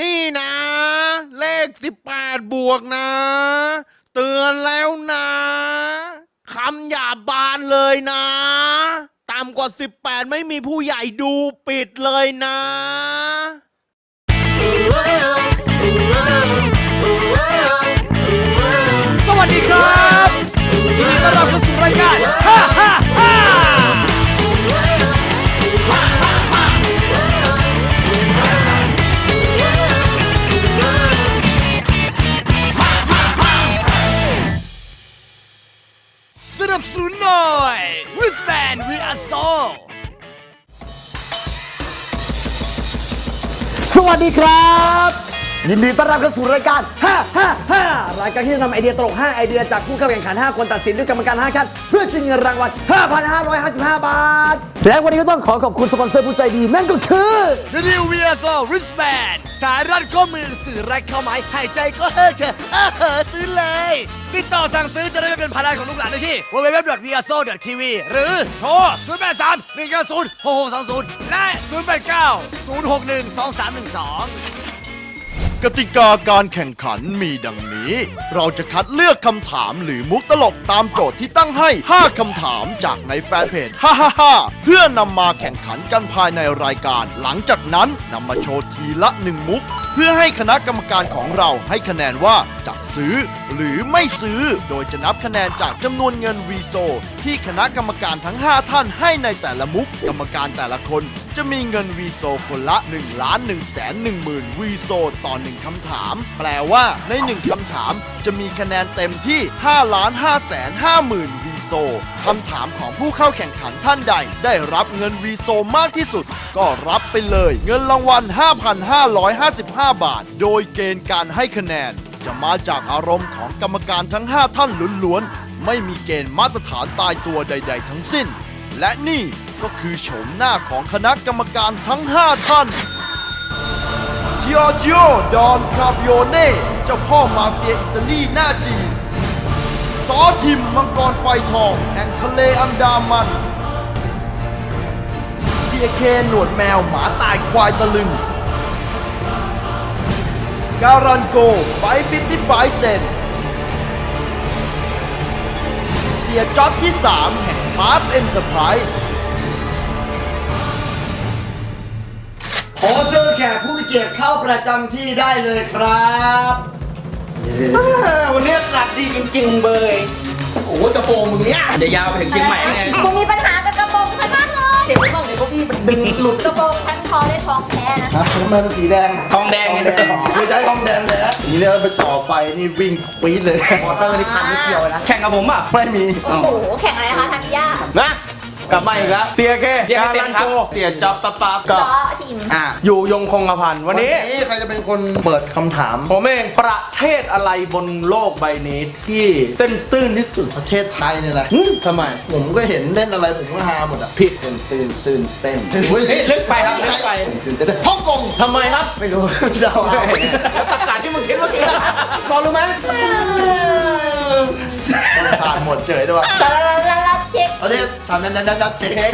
นี่นะ เลข 18 บวกนะ เตือนแล้วนะคำหยาบานเลยนะต่ำกว่า 18 ไม่มีผู้ใหญ่ดูปิดเลยนะสวัสดีครับยินดีต้อนรับเข้าสู่รายการฮ่าฮ่าฮ่า นับสนุนหน่อย Wristband We Are Soul สวัสดีครับ ยินดีต้อนรับเข้าสู่รายการ5 5 5รายการที่จะนำไอเดียตลก 5 ไอเดียจากผู้เข้าแข่งขัน 5 คนตัดสินด้วยกรรมการ5ท่านเพื่อชิงเงินรางวัล 5,555 บาท และวันนี้ก็ต้องขอขอบคุณสปอนเซอร์ผู้ใจดีนั่นก็คือ The New We Are Soul Wristband สายรัดข้อมือสื่อแรกเข้าไม้หายใจก็เฮ้อเถอะเออซื้อเลยติดต่อสั่งซื้อจะได้ไม่เป็นภาระของลูกหลานได้ที่ www.viaso.tv หรือโทร 083 190 6620 และ 089 061 2312 กติกาการแข่งขันมีดังนี้ เราจะคัดเลือกคำถามหรือมุกตลกตามโจทย์ที่ตั้งให้ 5คำถามจากในแฟนเพจ ฮ่าฮ่าฮ่าเพื่อนำมาแข่งขันกันภายในรายการ หลังจากนั้นนำมาโชว์ทีละหนึ่งมุก เพื่อให้คณะกรรมการของเราให้คะแนนว่าจะ ซื้อ หรือไม่ซื้อ โดยจะนับคะแนนจากจำนวนเงินวีโซ ที่คณะกรรมการทั้ง 5 ท่านให้ในแต่ละมุก กรรมการแต่ละคน จะมีเงินวีโซคนละ1ล้าน1แสน1หมื่นวีโซต่อ 1คำถาม แปลว่าใน 1คำถามจะมีคะแนนเต็มที่5ล้าน5แสน5หมื่นวีโซคำถามของผู้เข้าแข่งขันท่านใด ได้รับเงินวีโซมากที่สุด ก็รับไปเลย เงินรางวัล 5,555 บาท โดยเกณฑ์การให้คะแนน จะมาจากอารมณ์ของกรรมการทั้ง 5 ท่านล้วนๆ ไม่มีเกณฑ์มาตรฐานตายตัวใด ๆ ทั้งสิ้น และนี่ก็คือโฉมหน้าของคณะกรรมการทั้ง 5 ท่าน g i o r g i o d o n c a p i o n e เจ้าพ่อมาเฟียอิตาลีหน้าจีนซอทิมมังกรไฟทองแห่งทะเลอันดามันเสียเคหนวดแมวหมาตายควายตะลึง การันโกไฟ55 เซน เสียจ็อบที่ 3 แห่งพาร์ทเอ็นเตอร์ไพรส์ขอเชิญแขกผู้มีเกียรติเข้าประจำที่ได้เลยครับวันนี้อากาศดีจริงๆเบยโอ้ยกระโปรงมึงเนี่ยเดี๋ยวยาวไปถึงเชียงใหม่ไงมึงมีปัญหากับกระโปรงฉันมากเลยเก็บไว้บ้างเดี๋ยวเก้าอี้มันดึงหลุดกระโปรงฉันพอได้ท้องแท้นะ ฮะทำไมเป็นสีแดงทองแดงไงไม่ใช่ทองแดงแท้นี่เนี่ยไปต่อไฟนี่วิ่งปี๊ดเลยมอเตอร์นี่คันนิดเดียวนะแข่งกับผมอะไม่มีโอ้โหแข่งอะไรนะคะทามิยานะ กลับมาอีกแล้วเสียเคเรียกให้เต็มครับเสียจับตับตับซกับอทีมอะอยู่ยงคงกระพันวันนี้ ใครจะเป็นคนเปิดคำถาม ผมเองประเทศอะไรบนโลกใบนี้ที่เส้นตื้นที่สุดประเทศไทยเนี่ยแหละหึทำไม ผมก็เห็นเล่นอะไรผมก็ฮาหมดอะผิดตื่นตื่นตื่นเต้นเฮ้ยลึกไปครับลึกไป ตื่นเต้นฮ่องกงทำไมครับไม่รู้เดาเอาแล้วตะการที่มึงคิดเมื่อกี้พอรู้ไหมผ่านหมดเฉยด้วยว่ะสารละละ เช็คตอนนี้ทำนั้นนั้นนั้นเช็เช็ค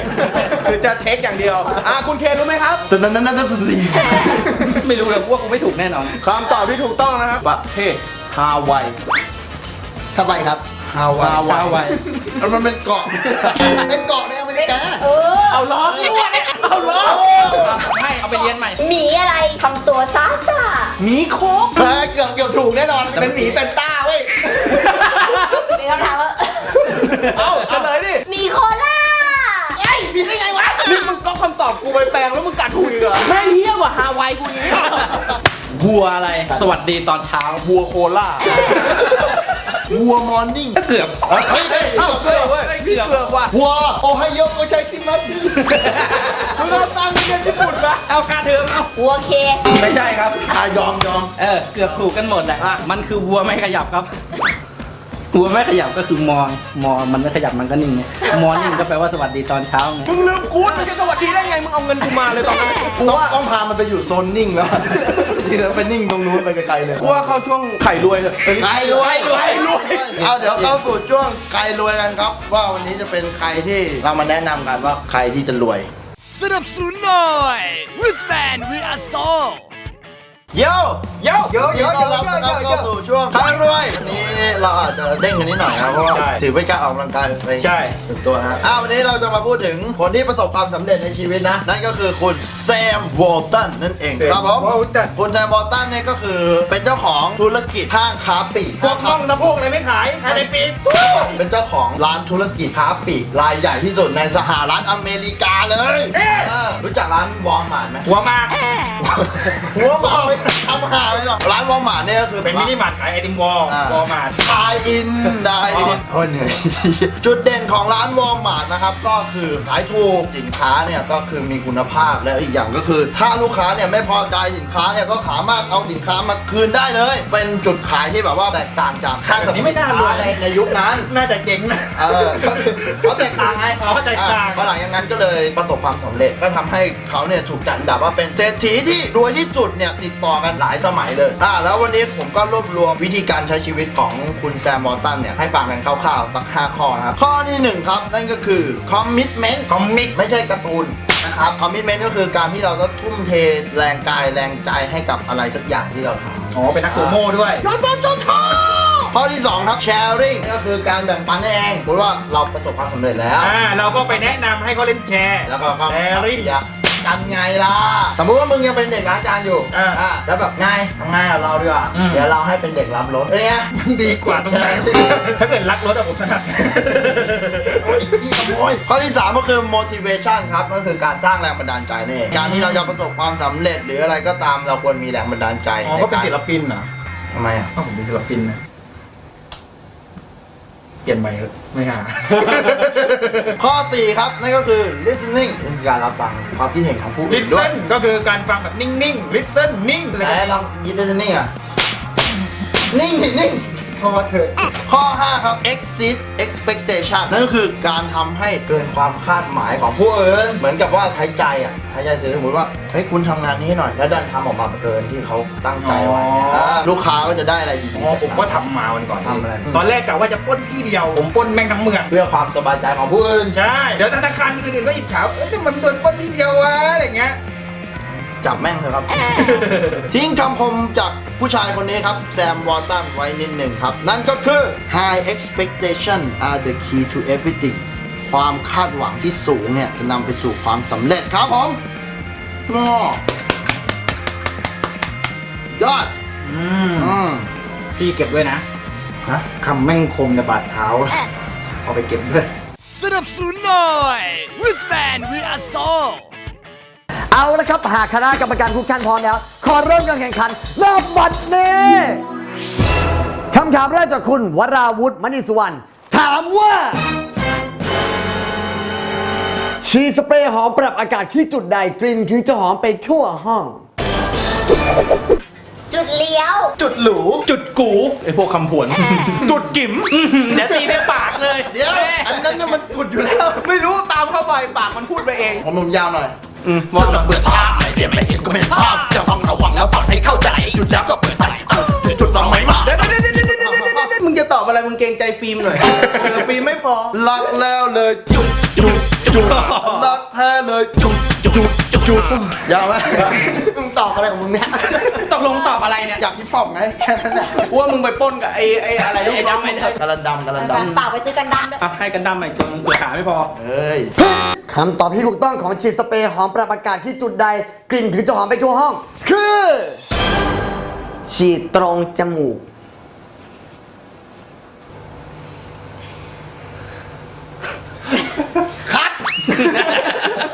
คือจะเช็คอย่างเดียว อะคุณเคนรู้ไหมครับแต่นั้นนั้นนั้นสี่ไม่รู้เลยว่ากูไม่ถูกแน่นอนคำตอบที่ถูกต้องนะครับประเทศฮาวายทำไมครับฮาวายฮาวายแล้วมันเป็นเกาะ เป็นเกาะในอเมริกา เออ เอาล้อเอาล้อให้เอาไปเรียนใหม่ หมีอะไรทำตัวซ่าซ่าหมีโคกเออเกือบเกือบถูกแน่นอน เป็นหมีเป็นต้าเว้ย มีคำถามว่าเอาเฉลยดิหมีโคล่าไอ้ผิดได้ไงวะนี่มึงก็คำตอบกูไปแปลงแล้วมึงกัดกูอีกเหรอแม่งเฮี้ยกว่าฮาวายกูอีกวัวอะไร สวัสดีตอนเช้า วัวโคล่าวัวมอร์นิ่งก็เกือบเฮ้ยเฮ้ยเอ้าเกือบเว้ยพี่เกือบว่ะวัวโอไฮโอโกชัยซิมัสมึงเอาตังค์ไปเรียนญี่ปุ่นปะเอาค่าเทอมเอาวัวเค ไม่ใช่ครับอะยอมยอมเออ เกือบถูกกันหมดแหละ มันคือวัวไม่ขยับครับ วัวไม่ขยับก็คือมอนมอนมันไม่ขยับมันก็นิ่งไงมอนนิ่งก็แปลว่าสวัสดีตอนเช้าไงมึงลืมกูดมึงจะสวัสดีได้ไง มึงเอาเงินกูมาเลยตอนนั้นกูว่าต้องพามันไปอยู่โซนนิ่งแล้ว ทีนั้นไปนิ่งตรงนู้นไปไกลๆเลยกูว่าเข้าช่วงไข่รวยเถอะใครรวยรวยรวยเอาเดี๋ยวเข้าสู่ช่วงใครรวยกันครับ ว่าวันนี้จะเป็นใครที่เรามาแนะนำกันว่าใครที่จะรวย สนับสนุนหน่อย Wristband We Are Soul โยโยโยโยต้อนรับนะครับเข้าสู่ช่วงพารวยวันนี้เราอาจจะเด้งกันนิดหน่อยนะเพราะว่าใช่ถือเป็นการออกกำลังกายไปใช่ ถึงตัวนะอ้าววันนี้เราจะมาพูดถึงคนที่ประสบความสำเร็จในชีวิตนะ นั่นก็คือคุณแซมวอลตันนั่นเองครับผม Walton คุณแซมวอลตันเนี่ยก็คือเป็นเจ้าของธุรกิจห้างค้าปลีกพวกน่องนะพวกอะไรไม่ขายภายในปีเป็นเจ้าของร้านธุรกิจค้าปลีกรายใหญ่ที่สุดในสหรัฐอเมริกาเลยเออรู้จักร้านวอลมาร์ทไหมหัวมากหัวหมาไปทำหาเลยหรอร้านวอลมาร์ทเนี่ยก็คือเป็นมินิมาร์ทขายไอติมวอลอ่าวอลมาร์ททายอินได้อินโอ้ยเหนื่อยจุดเด่นของร้านวอลมาร์ทนะครับก็คือขายถูกสินค้าเนี่ยก็คือมีคุณภาพและอีกอย่างก็คือ ถ้าลูกค้าเนี่ยไม่พอใจสินค้าเนี่ยก็สามารถเอาสินค้ามาคืนได้เลย เป็นจุดขายที่แบบว่าแตกต่างจากห้างสรรพสินค้าในในยุคนั้น น่าจะเจ๋งนะเออก็คือเขาแตกต่างไงอ๋อแตกต่างอะพอหลังจากนั้นก็เลยประสบความสำเร็จก็ทำให้เขาเนี่ยถูกจัดอันดับว่าเป็นเศรษฐีที่รวยที่สุดเนี่ยติดต่อกันหลายสมัยเลยอ่าแล้ววันนี้ผมก็รวบรวมวิธีการใช้ชีวิตของคุณแซมมอร์ตันเนี่ยให้ฟังกันคร่าวๆสัก5ข้อนะครับ ข้อที่หนึ่งครับ นั่นก็คือ commitment คอมิกไม่ใช่การ์ตูนนะครับ commitment ก็คือการที่เราต้องทุ่มเทแรงกายแรงใจให้กับอะไรสักอย่างที่เราทำอ๋อเป็นนักโกโม่ด้วยยอดต้นจนทอข้อที่ 2 ครับ sharing ก็คือการแบ่งปันนั่นเองสมมติว่าเราประสบความสำเร็จแล้ว อ่าเราก็ไปแนะนำให้เขาเล่นแชร์แล้วก็เข้า sharing อยา กกันไงล่ะ สมมติว่ามึงยังเป็นเด็กล้างจานอยู่อ่าอ่าแล้วแบบไงทำไงกับเราดีกว่าอืมเดี๋ยวเราให้เป็นเด็กรับรถเป็นไงมันดีกว่าตรงไหนถ้าเกิดรักรถอะผมถนัด โอ้ยขี้ขโมยข้อที่3ก็คือ motivation ครับ ก็คือการสร้างแรงบันดาลใจนี่นเองการที่เราจะประสบความสำเร็จหรืออะไรก็ตามเราควรมีแรงบันดาลใจอ๋อในก็เป็นการศิลปินเหรอทำไมอะก็ผมเป็นศิลปินนะเป ลี่ยนใหม่เถอะไม่หา ข้อ 4 ครับ นั่นก็คือ listening เป็นการรับฟังความคิดเห็นของผู้ลิอื่สนด้วยเ e นก็คือการฟังแบบนิ่งๆลิสเ e นนิ่งเลย ไหนลอง listening อะ นิ่งดินิ่ง พอเถอะข้อ 5 ครับ exceed expectation นั่นก็คือการทำให้เกินความคาดหมายของผู้อื่นเหมือนกับว่าใช้ใจอะใช้ใจซื้อสมมติว่าเฮ้ยคุณทำงานนี้ให้หน่อย แล้วดันทำออกมาเกินที่เขาตั้งใจไว้เนี่ยอ๋ออ่าลูกค้าก็จะได้อะไรดีอ๋อผมก็ทำมาวันก่อนทำอะไร ตอนแรกกะว่าจะปล้นที่เดียว ผมปล้นแม่งทั้งเมือง เพื่อความสบายใจของผู้อื่น ใช่ เดี๋ยวธนาคารอื่นๆก็อิจฉาเอ้ยทำไมมันโดนปล้นที่เดียววะอะไรเงี้ย จับแม่งเถอะครับ ทิ้งคำคมจากผู้ชายคนนี้ครับ แซมวอลตันไว้นิดหนึ่งครับ นั่นก็คือ high expectation are the key to everything ความคาดหวังที่สูงเนี่ย จะนำไปสู่ความสำเร็จครับผมก็ยอด อืมอืมพี่เก็บด้วยนะฮะคำแม่งคมในบาดเท้า เอาไปเก็บด้วย สนับสนุนหน่อย wristband we are so เอาละครับหากคณะกรรมการทุกท่านพร้อมแล้ว ขอเริ่มการแข่งขันรอบบัดนี้คำถามแรกจากคุณวราวุฒิมณีสุวรรณถามว่าฉีสเปรย์หอมปรับอากาศที่จุดใดกลิ่นคือจะหอมไปทั่วห้อง จุดเลี้ยว จุดหรูจุดกูไอพวกคำผวน จุดกิ๋มเดี๋ยวตีในปากเลยเดี๋ยว อันนั้นน่ะมันจุดอยู่แล้ว ไม่รู้ตามเข้าไปปากมันพูดไปเองผมผมยาวหน่อยว่าเราเปิดภาพไม่เดี๋ยวไม่เห็นก็ไม่ภาพจะต้องระวังแล้วฟังให้เข้าใจ จุดแล้วก็เปิดใจจุดจุดเราไม่มามึง จะตอบอะไรมึงเกรงใจฟิล์มหน่อยฟิล์มไม่พอ รักแล้วเลยจุดจุดจุดรักแท้เลยจุดจุดจุดจุดยาวไหมมึงตอบอะไรของมึงเนี่ย ตกลงตอบอะไรเนี่ยอยากพี่ป้องไงแค่นั้นแหละว่ามึงไปปล้นกับไอ้ไอ้อะไรไอ้ดำไอ้ดำกระดำกระดฝากไปซื้อกันดั้มด้วย อะให้กันดำใหม่ตัวนึงเผื่อหาไม่พอำเอ้ยคำตอบที่ถูกต้องของฉีดสเปรย์หอมปรับอากาศที่จุดใด กลิ่นถึงจะหอมไปทั่วห้อง คือ ฉีดตรงจมูก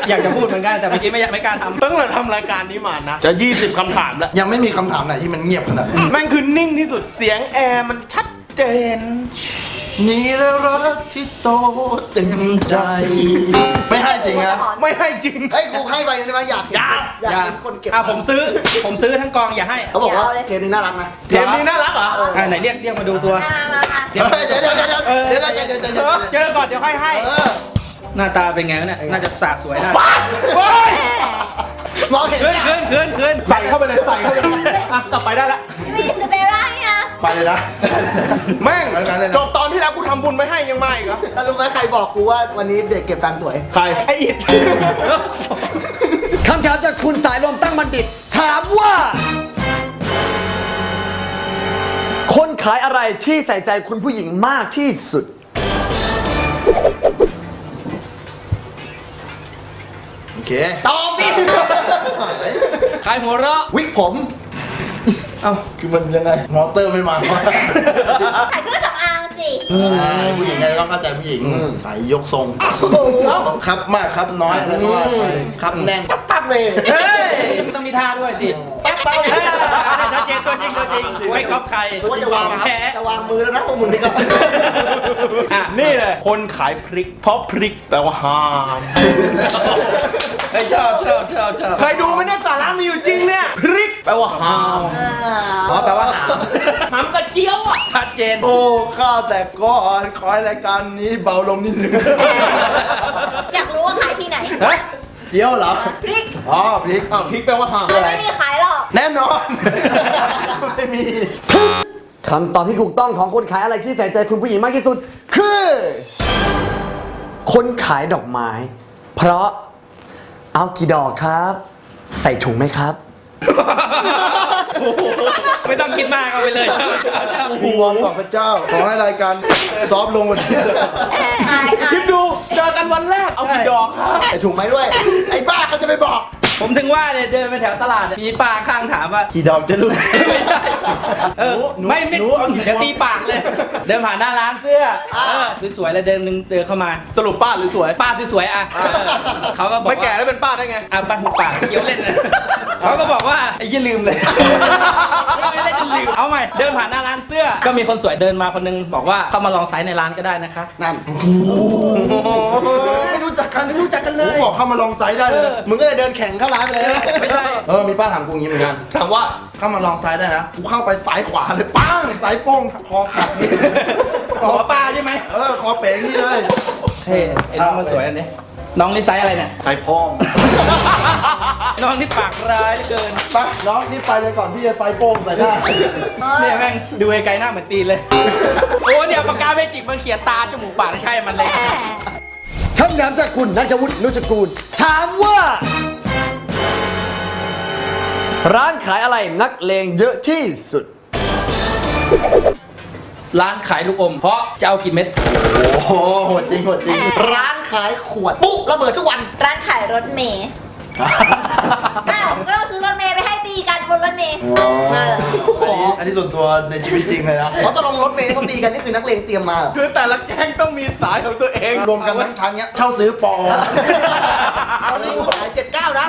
อยากจะพูดเหมือนกันแต่เมื่อกี้ไม่อยากไม่กล้าทำตั้งแต่ทำรายการนี้มานะ จะ 20คำถามแล้ว ยังไม่มีคำถามไหนที่มันเงียบขนาดนี้แม่งคือนิ่งที่สุดเสียงแอร์มันชัดเจน นี่แหละรักที่โตเต็มใจ ไม่ให้จริงนะไม่ให้จริงไอ้ยกูให้ไปได้ไหมอยากเห็นอยากอยากอย่าเห็นคนเก็บอะผมซื้อ ผมซื้อทั้งกองอย่าให้เขาบอกว่าเกมนี้น่ารักนะเกมนี้น่ารักเหรอ อะไหนเรียกเรียกมาดูตัว มามามาเดี๋ยวเดี๋ยวเดี๋ยวเดี๋ยวเดี๋ยวเดี๋ยวเดี๋ยวเดี๋ยวเดี๋ยวเจอก่อนเดี๋ยวค่อยให้ เออ หน้าตาเป็นไงวะเนี่ย น่าจะสาดสวยนะโอ๊ยมองเห็นขึ้นขึ้นขึ้นขึ้นใส่เข้าไปเลยใส่เข้าไปเลยอะกลับไปได้ละ ไม่ได้ซื้อเบลล่านี่นะไปเลยนะแม่งไปเลยนะจบตอนที่แล้วกูทำบุญไม่ให้ยังมาอีกเหรอแล้วรู้ไหมใครบอกกูว่าวันนี้เด็กเก็บตังค์สวย ใคร ไอ้อิดคำถามจากคุณสายลมตั้งบัณฑิต ถามว่าขายอะไรที่ใส่ใจคุณผู้หญิงมากที่สุด โอ เค ตอบดิขายหัวเราะวิกผมคือมันยังไงมอเตอร์ไม่มาขายเครื่องสำอางสิผู้หญิงไงต้องเข้าใจผู้หญิงใส่ยกทรง ครับมากครับน้อยแล้วก็ว่าไปครับแน่นปั๊บปั๊บเลย เฮ้ยมันต้องมีท่าด้วยสิ ปั๊บปั๊บเออชัดเจนตัวจริงตัวจริงไม่ก๊อปใครว่าจะวางแพ้จะวางมือแล้วนะพวกมึงนี่ก็อะนี่เลย คนขายพริก เพราะพริกแปลว่าหามเฮ้ยชอบชอบชอบชอบเคยดูไหมเนี่ยสาระมีอยู่จริงเนี่ยพริกแปลว่าหามอ๋อแปลว่าหามกระเจียวอะชัดเจนโอ้ข้าวแต่ก่อนขอให้รายการนี้เบาลงนิดนึงอยากรู้ว่าขายที่ไหนฮะ เจียวเหรอ พริกอ๋อพริกอ้าวพริกแปลว่าหามมันไม่มีขายหรอก แน่นอน ไม่มี คำตอบที่ถูกต้องของคนขายอะไรที่ใส่ใจคุณผู้หญิงมากที่สุด คือ คนขายดอกไม้ เพราะเอากี่ดอกครับ ใส่ถุงไหมครับ ไม่ต้องคิดมากเอาไปเลยชอบชอบชอบหัวของพระเจ้า ขอให้รายการซอฟต์ลงวันนี้ขายขายคิดดูเจอกันวันแรกเอากี่ดอกครับไอ้ถุงไหมด้วย ไอ้บ้าเขาจะไปบอก ผมถึงว่าเนี่ยเดินไปแถวตลาดเนี่ยมีป้าข้างถามว่า กี่ดอกจะรู้ไม่ใช่เออไม่ไม่หนูเอากี่เดี๋ยวตีปากเลย เดินผ่านหน้าร้านเสื้อเออสวยๆเลยเดินนึงเดินเข้ามา สรุปป้าหรือสวย ป้าสวยๆอะเขาก็บอกไม่แก่ว่าแล้วเป็นป้าได้ไง อะป้าหุบปากเคี้ยวเล่นนะเขาก็บอกว่า ไอ้ยี่ลืมเลยไม่เล่นจนลืม เอาใหม่ เดินผ่านหน้าร้านเสื้อ ก็มีคนสวยเดินมาคนนึงบอกว่าเข้ามาลองไซส์ในร้านก็ได้นะคะ นั่น ไม่รู้จักกันไม่รู้จักกันเลยกูบอกเข้ามาลองไซส์ได้เลยเออมึงก็เลยเดินแข่งเข้าร้านไปเลยนะไม่ใช่ เออ มีป้าถามกูอย่างนี้เหมือนกัน ถามว่า เข้ามาลองไซส์ได้นะ กูเข้าไปสายขวาเลยปังสายโป้งคอขาดนี่หัวปลาใช่ไหมเออ คอเป๋งนี่เลยเฮ้ยไอ้น้องมันสวยอันนี้ น้องนี่ไซส์อะไรเนี่ย ใส่พ่อง น้องที่ปากร้ายเหลือเกิน ไปน้องนี่ไปเลยก่อนที่จะไซส์โป้งใส่หน้า เนี่ยแม่งดูไกลๆหน้าเหมือนตีนเลย โอ้เนี่ยปากกาเมจิกมันเขียนตาจมูกปากไม่ใช่มันเลย คำถามจากคุณนัทวุฒินุชกูล ถามว่า ร้านขายอะไรนักเลงเยอะที่สุด ร้านขายลูกอม เพราะจะเอากินเม็ด โอ้โหโหดจริงโหดจริง ร้านขายขวดปุ๊ระเบิดทุกวัน ร้านขายรถเมย์ อ้าวก็ต้องซื้อรถเมย์ไปให้ตีกันบน รถเมย์เอออันนี้อันนี้ส่วนตัวในชีวิตจริงเลยนะ เพราะตกลงรถเมล์ที่เขาตีกันนี่คือนักเลงเตรียมมาคือแต่ละแก๊งต้องมีสายของตัวเองรวมกันทั้งชั้นเนี้ยเช่าซื้อปอเอานี่กูขายเจ็ดเก้านะ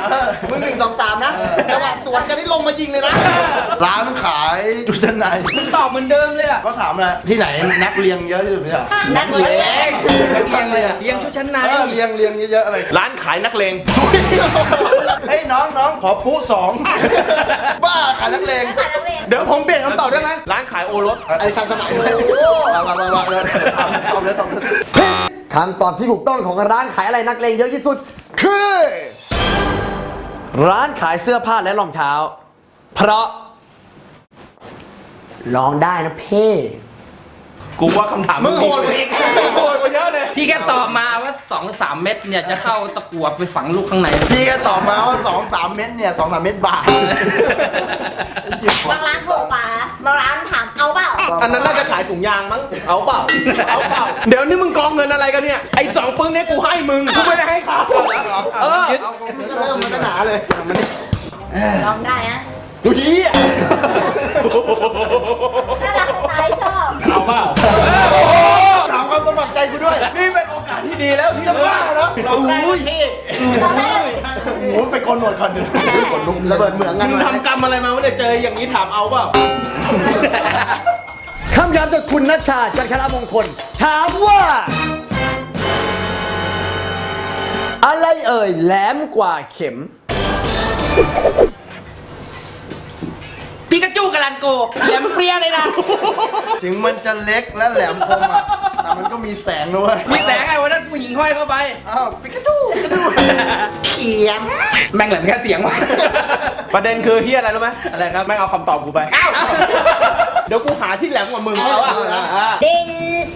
มึงหนึ่งสองสามนะจังหวะสวนกันนี่ลงมายิงเลยนะ ร้านขายจุดชั้นในมึงตอบเหมือนเดิมเลยอะก็ถามเลยที่ไหนนักเรียงเยอะที่สุดเนี่ยนักเลงนักเรียงเลยอะเรียงชุดชั้นในเออเรียงเรียงเยอะๆอะไรร้านขายนักเลงเฮ้ยน้องน้องขอปุ๊สองบ้าขายนักเลง ขายนักเลง เดี๋ยวผมเปลี่ยนคำตอบได้ไหมร้านขายโอรสไอ้ทันสมัยเลยมามามามาเลยตอบเลยตอบเลยคำตอบที่ถูกต้องของร้านขายอะไรนักเลงเยอะที่สุด คือ ร้านขายเสื้อผ้าและรองเท้า เพราะลองได้นะเพ่ กูว่าคำถามมึงโหดกว่าอีกโหดกว่าเยอะเลย พี่แค่ตอบมาว่า2อสามเม็ดเนี่ยจะเข้าตะกั่วไปฝังลูกข้างใน พี่ก็ตอบมาว่าสองสามเม็ดเนี่ยสองสามเม็ดบาท บางร้านโทรมาบางร้านถามเอาเปล่าอันนั้นน่าจะขายถุงยางมั้ง เอาเปล่า เอาเปล่า เดี๋ยวนี้มึงกองเงินอะไรกันเนี่ย ไอ้สองปึ้งเนี่ยกูให้มึง กูไม่ได้ให้เขาเออเอาเริ่มมันก็หนาเลยลองได้นะดูดีอะน่ารั เอาเปล่าถามความสมัครใจกูด้วย นี่เป็นโอกาสที่ดีแล้วที่จะบ้าว่าแล้วเราได้ที่ลองได้เลยโอ้โหไปโกนหนวดก่อนเดี๋ยวขนลุกระเบิดเหมืองกันมึงทำกรรมอะไรมาวะเนี่ยเจออย่างนี้ถามเอาเปล่าคำถามจากคุณนัชชาจันทรมงคล ถามว่า อะไรเอ่ยแหลมกว่าเข็ม ปิกาจูกาลันโกแหลมเปรี้ยเลยนะ ถึงมันจะเล็กและแหลมคมอะ แต่มันก็มีแสงด้วยมีแสงไอ้วันนั้นผู้หญิงห้อยเข้าไป อ้าวปิกาจูปิกาจูเขียงแม่งแหลมแค่เสียงวะประเด็นคือเฮียอะไรรู้ไหมอะไรครับไม่เอาคำตอบกูไป เดี๋ยวกูหาที่แหลมกว่ามึงเอาอะอะดิน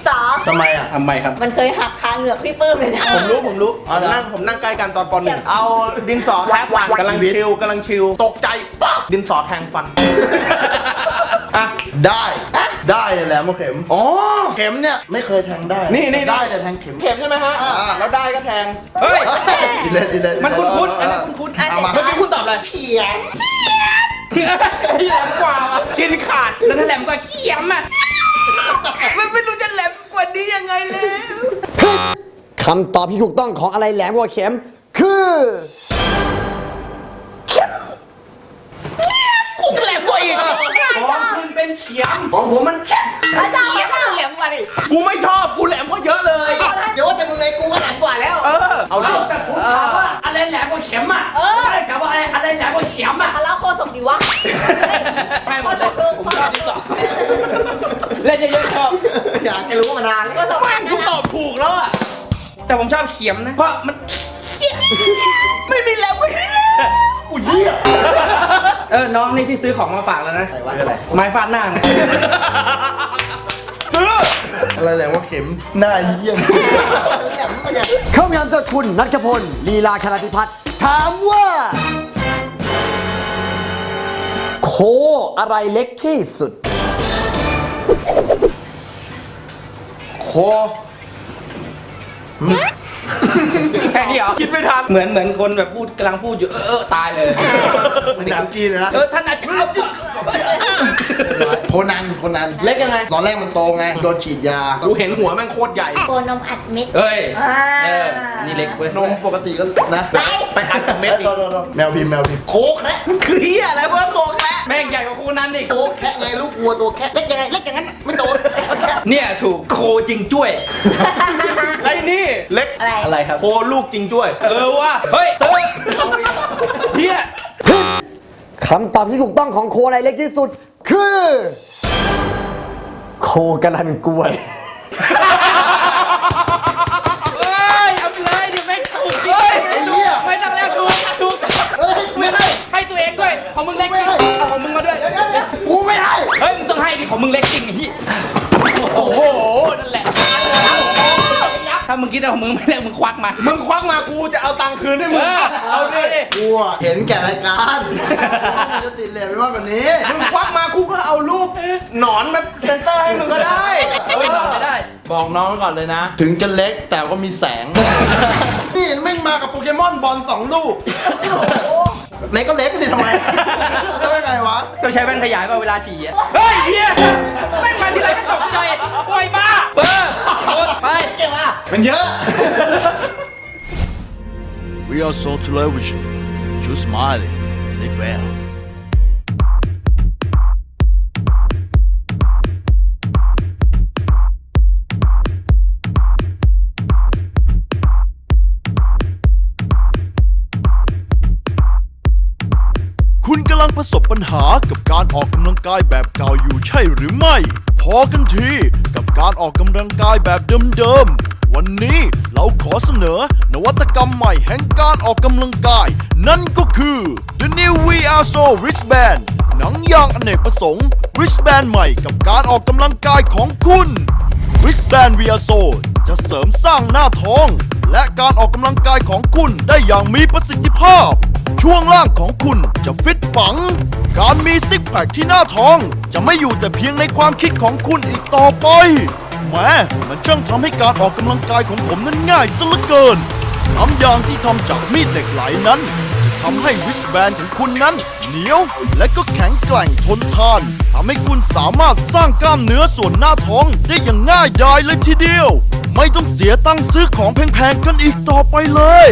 สอทำไมอะทำไมครับ มันเคยหักคาเหงือกพี่ปื้มเลยนะผมรู้ผมรู้เอาเหรอ นั่งผมนั่งใกล้กันตอนปหนึ่งเอาดินสอแทงฟันกำลังชิวกำลังชิวตกใจปั๊บดินสอแทงฟันอะได้ ได้เลยแหลมมาเข็ม อ๋อ เข็มเนี่ย ไม่เคยแทงได้นี่นี่ ได้แต่แทงเข็ม เข็มใช่ไหมฮะอ่า แล้วได้ก็แทงเฮ้ย จิเลยจิเลยมันคุ้นๆอันนั้นคุ้นๆ เอามา เมื่อกี้คุณตอบอะไรเขียน แหลมกว่าว่ะกินขาดแล้วถ้าแหลมกว่าเขี้ยมอะมันไม่รู้จะแหลมกว่านี้ยังไงแล้วคำตอบที่ถูกต้องของอะไรแหลมกว่าเข็ม คือกูแหลมกว่าอีกของคุณเป็นเขียมของผมมันแค่พระเจ้าพระเจ้าแหลมกว่าดิกูไม่ชอบกูแหลมกว่าเยอะ เล่นเยอะๆชอบอยากจะรู้มานานโคศกกูตอบถูกแล้วอะแต่ผมชอบเข็มนะ เพราะมันไม่มีแหลมกว่านี้กูเหี้ยเออน้องนี่พี่ซื้อของมาฝากแล้วนะไม้ฟาดหน้านะซื้ออะไรแหลมว่าเข็มหน้าเยี่ยมคำถามจากคุณนัทพลลีลาชนาธิพัฒน์ถามว่า โคอะไรเล็กที่สุด โคแค่นี้เหรอคิดไม่ทันเหมือนเหมือนคนแบบพูดกำลังพูดอยู่เออเออตายเลยมันหนังจีนเลยนะ เออท่านอาจารย์ โคนันโคนันเล็กยังไง ตอนแรกมันโตไงโดนฉีดยากูเห็นหัวแม่งโคตรใหญ่ โคนมอัดเม็ด เอ้ยอ่า เออนี่เล็กเว้ยนมปกติก็นะไปไปอัดกับเม็ดอีกแมวพิมพ์แมวพิมพ์โคแคะคือเหี้ยอะไรเพื่อโคกแค่แม่งใหญ่กว่าครูนั้นอีกโคแคะไงลูกวัวตัวแคะเล็กยังไงเล็กอย่างนั้นไม่โดนเนี่ยถูกโคจริงจ้วย ไอ้นี่เล็กอะไร อะไรครับ โคลูกจริงด้วย เออว่ะเฮ้ยเออเฮีย คำตอบที่ถูกต้องของโคอะไรเล็กที่สุด คือ โคกระลันกล้วย เอ้ยเอาไปเลยเดี๋ยวแม่งถูกจริงไอ้เหี้ย ไม่ต้องแล้วถูกถูกเฮ้ยไม่ให้ ให้ตัวเองด้วยของมึงเล็กจริงเอาของมึงมาด้วย กูไม่ให้ เฮ้ยมึงต้องให้ดิของมึงเล็กจริงไอ้เหี้ยโอ้โหนั่นแหละ ถ้ามึงคิดว่าของมึงไม่เล็กมึงควักมา มึงควักมากูจะเอาตังค์คืนให้มึเองอเอาดิ กูอะเห็นแก่รายการมันจะติดเหลวไม่มากกว่านี้ มึงควักมากูก็เอารูปหนอนมาเซนเตอร์ให้มึงก็ได้เฮ้ยนอนไม่ได้ บอกน้องไว้ก่อนเลยนะ ถึงจะเล็กแต่ก็มีแสง นี่แม่งมากับโปเกมอนบอลสองลูก เล็กก็เล็กนี่ทำไมได้ไงวะ ต้องใช้แว่นขยายป่ะเวลาฉี่อะเฮ้ยเฮียแม่งมาทีไรก็ตกใจโอ้ยบ้าเบอร์โดนไป มันเยอะ We are so television. You smiling. Live well. คุณกำลังประสบปัญหากับการออกกำลังกายแบบเก่าอยู่ใช่หรือไม่ พอกันทีกับการออกกำลังกายแบบเดิมๆ วันนี้เราขอเสนอนวัตกรรมใหม่แห่งการออกกำลังกาย นั่นก็คือ The New VR So Wristband หนังยางอเนกประสงค์ Wristband ใหม่กับการออกกำลังกายของคุณ Wristband VR So จะเสริมสร้างหน้าท้อง และการออกกำลังกายของคุณได้อย่างมีประสิทธิภาพ ช่วงล่างของคุณจะฟิตปัง การมีซิกแพคที่หน้าท้อง จะไม่อยู่แต่เพียงในความคิดของคุณอีกต่อไป แหมมันช่างทำให้การออกกำลังกายของผมนั้นง่ายซะเหลือเกินน้ำยางที่ทำจากมีดเหล็กไหลนั้นจะทำให้วิสแบนของคุณนั้น เหนียวและก็แข็งแกร่งทนทานทำให้คุณสามารถสร้างกล้ามเนื้อส่วนหน้าท้องได้อย่างง่ายดายเลยทีเดียว ไม่ต้องเสียตังค์ซื้อของแพงๆกันอีกต่อไปเลย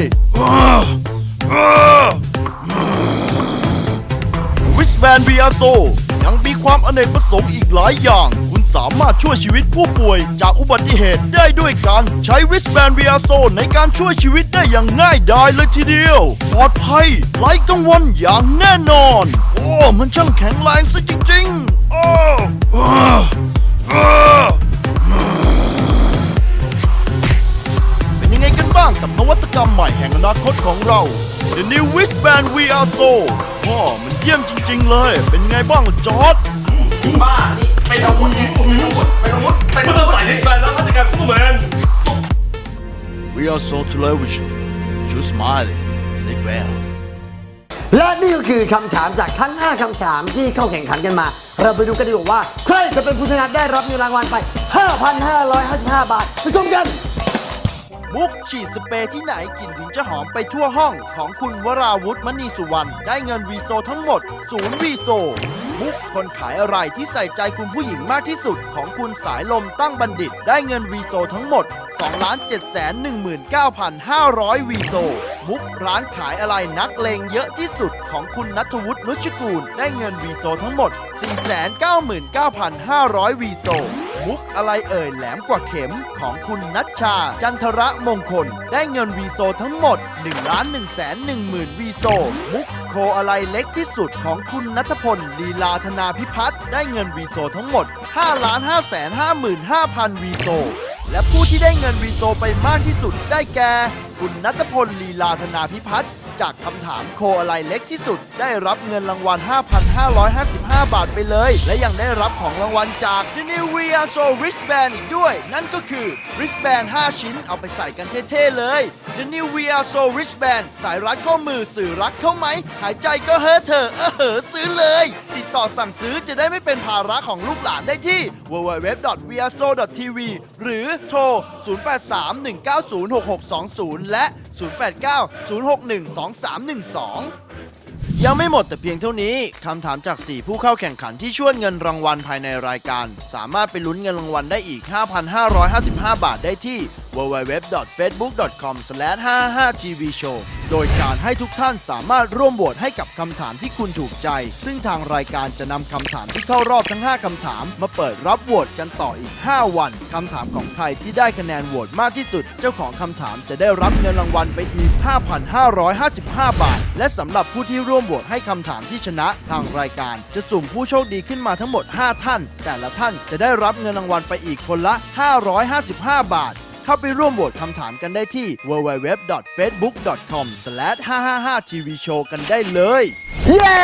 วิสแบนบีอาโซยังมีความอเนกประสงค์อีกหลายอย่าง คุณสามารถช่วยชีวิตผู้ป่วยจากอุบัติเหตุได้ด้วยการใช้วิสแบนบีอาโซในการช่วยชีวิตได้อย่างง่ายดายเลยทีเดียว ปลอดภัยไร้กังวลอย่างแน่นอน โอ้ มันช่างแข็งแรงซะจริงๆ โอ้อ้าอ้เป็นยังไงกันบ้างกับนวัตกรรมใหม่แห่งอนาคตของเรา The New Wristband VR So พ่อมัน ยี่ยมจริง ๆ เลย เป็นไงบ้างล่ะจอร์ดบ้านี่เป็นอาวุธไงเป็นอาวุธเป็นอาวุธเป็นอาวุธ We are so television You smiling Live well และนี่ก็คือคำถามจากทั้ง 5คำถามที่เข้าแข่งขันกันมา เราไปดูกันดีกว่าว่า ใครจะเป็นผู้ชนะได้รับเงินรางวัลไป 5,555 บาทไปชมกัน มุกฉีดสเปรย์ที่ไหนกลิ่นถึงจะหอมไปทั่วห้องของคุณวราวุฒิมณีสุวรรณได้เงินวีโซทั้งหมดศูนย์วีโซมุกคนขายอะไรที่ใส่ใจคุณผู้หญิงมากที่สุดของคุณสายลมตั้งบัณฑิต ได้เงินวีโซทั้งหมด 2 7 1 9 5 0 0 วีโซ มุกร้านขายอะไรนักเลงเยอะที่สุดของคุณนัทวุฒินุชกูล ได้เงินวีโซทั้งหมด 499,500 วีโซ มุกอะไรเอ่ยแหลมกว่าเข็มของคุณนัชชา จันทระมงคล ได้เงินวีโซทั้งหมด 1 1 1 0 0 0 0วีโซ มุกโคอะไรเล็กที่สุดของคุณนัทพลลีลาธนาพิพัฒน์ได้เงินวีโซทั้งหมด 5 5 5 5 5วีโซ และผู้ที่ได้เงินวีโซไปมากที่สุดได้แก่ คุณนัทพลลีลาธนาพิพัฒน์ จากคำถามโคอะไรเล็กที่สุด ได้รับเงินรางวัล 5,555 บาทไปเลย และยังได้รับของรางวัลจาก The New We Are So Wristband อีกด้วย นั่นก็คือ wristband 5 ชิ้นเอาไปใส่กันเท่ๆเลย The New We Are So Wristband สายรัดข้อมือสื่อรักเข้าไหม หายใจก็เฮ้อเธอเออเหอซื้อเลย ติดต่อสั่งซื้อจะได้ไม่เป็นภาระของลูกหลานได้ที่ www.weareso.tv หรือโทร 0831906620 และ 089-061-2312 ยังไม่หมดแต่เพียงเท่านี้คำถามจาก 4 ผู้เข้าแข่งขันที่ชวนเงินรางวัลภายในรายการ สามารถไปลุ้นเงินรางวัลได้อีก 5,555 บาทได้ที่ www.facebook.com/55tvshow โดยการให้ทุกท่านสามารถร่วมโหวตให้กับคำถามที่คุณถูกใจ ซึ่งทางรายการจะนำคำถามที่เข้ารอบทั้ง 5คำถาม มาเปิดรับโหวตกันต่ออีก 5 วันคำถามของใครที่ได้คะแนนโหวตมากที่สุด เจ้าของคำถามจะได้รับเงินรางวัลไปอีก 5,555 บาท และสำหรับผู้ที่ร่วมโหวตให้คำถามที่ชนะ ทางรายการจะสุ่มผู้โชคดีขึ้นมาทั้งหมด 5 ท่าน แต่ละท่านจะได้รับเงินรางวัลไปอีกคนละ 555 บาท เข้าไปร่วมโหวตคำถามกันได้ที่ www.facebook.com/555tvshow กันได้เลย เย้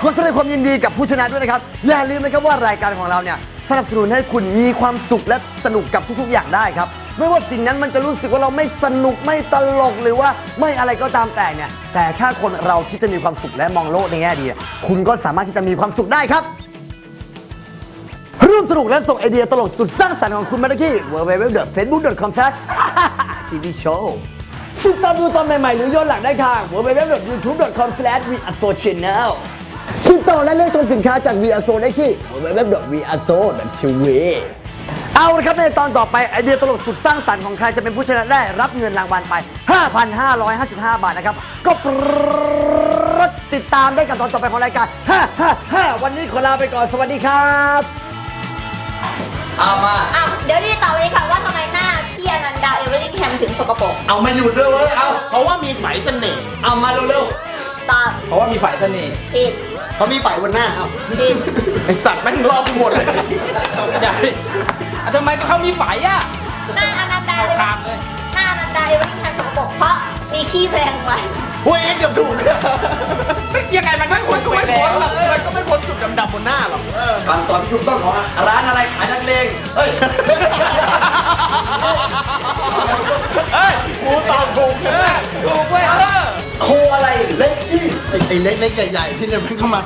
ขอแสดงความยินดีกับผู้ชนะด้วยนะครับ อย่าลืมนะครับว่ารายการของเราเนี่ยสนับสนุนให้คุณมีความสุขและสนุกกับทุกๆ อย่างได้ครับ ไม่ว่าสิ่งนั้นมันจะรู้สึกว่าเราไม่สนุกไม่ตลกหรือว่าไม่อะไรก็ตามแต่เนี่ย แต่แค่คนเราที่จะมีความสุขและมองโลกในแง่ดี คุณก็สามารถที่จะมีความสุขได้ครับ ร่วมสนุกและส่งไอเดียตลกสุดสร้างสรรค์ของคุณมาได้ที่ www.facebook.com s t v s h o w ติดตามดูตอนใหม่ ๆ หรือย้อนหลังได้ทาง www.youtube.com/viasochannel ติดต่อและเลือกชมสินค้าจาก vaso ได้ที่ www.vaso.tv เอาละครับในตอนต่อไปไอเดียตลกสุดสร้างสรรค์ของใครจะเป็นผู้ชนะได้รับเงินรางวัลไป 5,555 บาทนะครับ ก็ติดตามได้กับตอนต่อไปของรายการ555วันนี้ขอลาไปก่อนสวัสดีครับ เอามาอ้าวเดี๋ยวนี่ต่อเลยค่ะว่าทำไมหน้าพี่อนันดาเอเวอร์ลิงแฮมถึงสกปรกเอามาอยู่ด้วยเว้ย เอา เพราะว่ามีไฝเสน่ห์เอามาเร็วตอบเพราะว่ามีฝ่ายเสน่ห์ผิดๆเขามีฝ่ายบนหน้าเอาผิดๆไอสัตว์แม่งรอบกูหมดเลยตกใจอะทำไมก็เขามีฝ่ายอะหน้าอนันดาเอาเอเวอคามร์เลย หน้าอนันดาเอเวอร์ลิงแฮมสกปรกเพราะมีขี้แพงไว้ เฮ้ยเกือบถูกเลยยังไงมันก็มัควรนก็ถูกไม่แล้พ้นวหรอกมันก็ไม่พ้นจุดดำๆบนหน้าหรอกคำตอบที่ถูกต้องของร้านอะไรขายนักเลงเฮ้ยเฮ้ยกูตอบถูกแน่ถูกเว้ยโคอะไรเล็กที่ไอ้เล็กๆใหญ่ๆที่เนี่ยมันเข้ามา